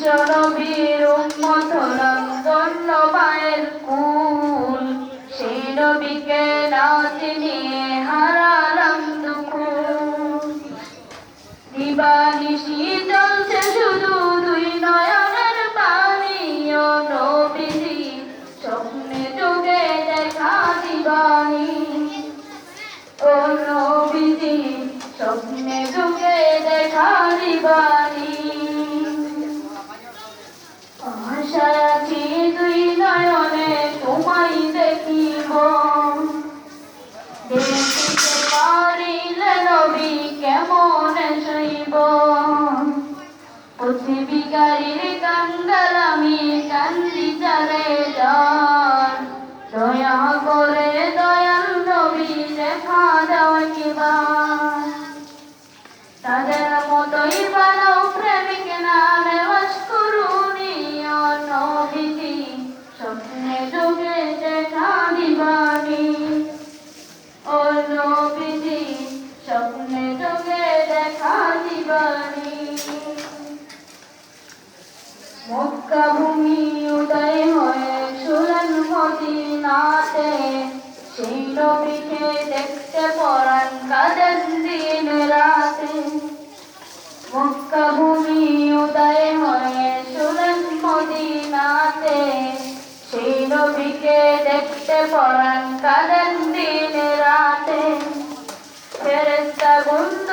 বিশ্বরবির মথরম ধন্যবায়ের কুল। সেই রবিকে রাতে নিয়ে হারালাম দুকুল দিবানিশি চলছে শুধু দুই নয়নের পানি। ও নবীজি স্বপ্নে যোগে দেখা দিবানি। ও নবীজি স্বপ্নে যোগে দেখিব দেখিতে পারিলে নবী কেমন শৈব পৃথিবীকারীর দয়া করে দয়াল নবী দেখা দাও কিবার তাদের মতোই বানাও প্রেমিক নামে মক্কা ভূমি উদয় হয়ে সুরন মদিনাতে সেই নবীকে দেখতে পরান কাদের দিন রাতে? মক্কা ভূমি উদয় হয়ে সুরন মদিনাতে সেই নবীকে দেখতে পরান কাদের দিন রাতে? ফেরেস্তা গুণ